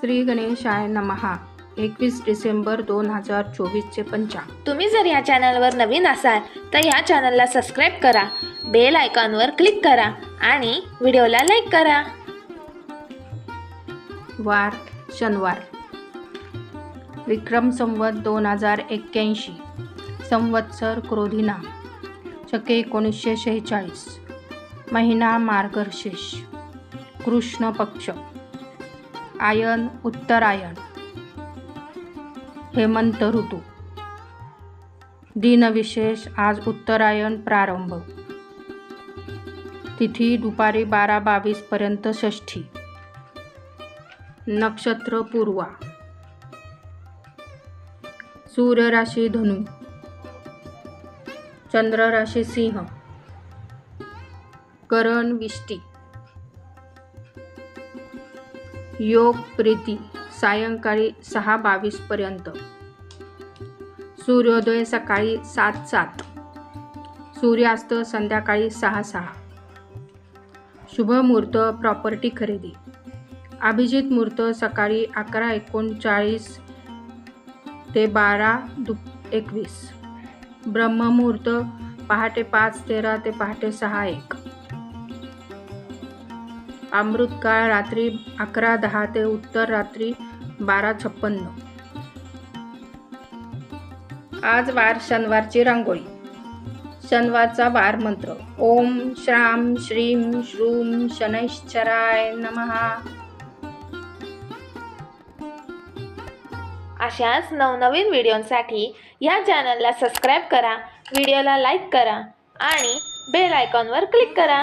श्री गणेशाय नमहा एकवीस डिसेंबर दोन हजार चोवीसचे पंचांग. तुम्ही जर या चॅनलवर नवीन असाल तर या चॅनलला सबस्क्राईब करा बेल आयकॉनवर क्लिक करा आणि व्हिडिओला लाईक करा. वार शनिवार. विक्रम संवत दोन हजार एक्क्याऐंशी. संवत्सर क्रोधिनाम शके एकोणीसशे शेहेचाळीस. महिना मार्गशीर्ष. कृष्ण पक्ष. आयन उत्तरायण. हेमंत ऋतू. दिनविशेष आज उत्तरायण प्रारंभ. तिथी दुपारी बारा बावीसपर्यंत षष्ठी. नक्षत्र पूर्वा. सूर्यराशी धनु. चंद्रराशी सिंह. करण विष्टी. योग प्रीती सायंकाळी सहा बावीसपर्यंत सूर्योदय सकाळी सात सात. सूर्यास्त संध्याकाळी सहा सहा. शुभ मुहूर्त प्रॉपर्टी खरेदी. अभिजित मुहूर्त सकाळी अकरा एकोणचाळीस ते बारा दु एकवीस. ब्रह्ममुहूर्त पहाटे पाच तेरा ते पहाटे सहा एक. अमृतकाळ रात्री अकरा दहा ते उत्तर रात्री बारा छप्पन्न. आज वार शनिवारची रांगोळी. शनिवारचा वार मंत्र. ओम श्राम श्रीम श्रूम शनैश्चराय नमहा अशाच नवनवीन व्हिडिओंसाठी या चॅनलला सबस्क्राईब करा व्हिडिओला लाईक करा आणि बेल आयकॉनवर क्लिक करा.